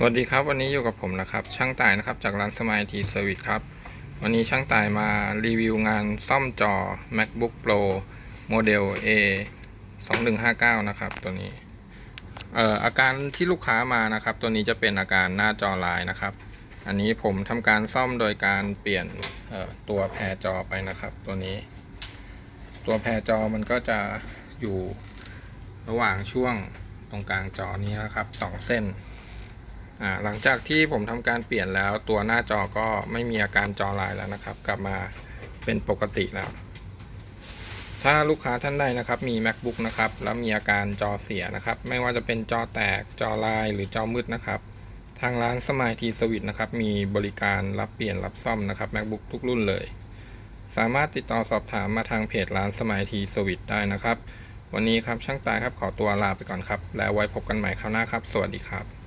สวัสดีครับวันนี้อยู่กับผมนะครับ ช่างต่ายนะครับจากร้านสมายทีเซอร์วิสครับ วันนี้ช่างต่ายมารีวิวงานซ่อมจอ macbook pro โมเดล a 2159นะครับ ตัวนี้เอ่ออาการที่ลูกค้ามานะครับ ตัวนี้จะเป็นอาการหน้าจอลายนะครับ อันนี้ผมทำการซ่อมโดยการเปลี่ยนตัวแพรจอไปนะครับ ตัวนี้ ตัวแพรจอมันก็จะอยู่ระหว่างช่วงตรงกลางจอนี้นะครับสองเส้น หลังจากที่ผมทำการเปลี่ยนแล้วตัวหน้าจอก็ไม่มีอาการจอลายแล้วนะครับ กลับมาเป็นปกติแล้ว ถ้าลูกค้าท่านใดนะครับมี macbook นะครับแล้วมีอาการจอเสียนะครับ ไม่ว่าจะเป็นจอแตกจอลายหรือจอมืดนะครับ ทางร้านสมายทีสวิตนะครับมีบริการรับเปลี่ยนรับซ่อมนะครับ macbook ทุกรุ่นเลย สามารถติดต่อสอบถามมาทางเพจร้านสมายทีสวิตได้นะครับ วันนี้ครับช่างตายครับขอตัวลาไปก่อนครับ แล้วไว้พบกันใหม่คราวหน้าครับ สวัสดีครับ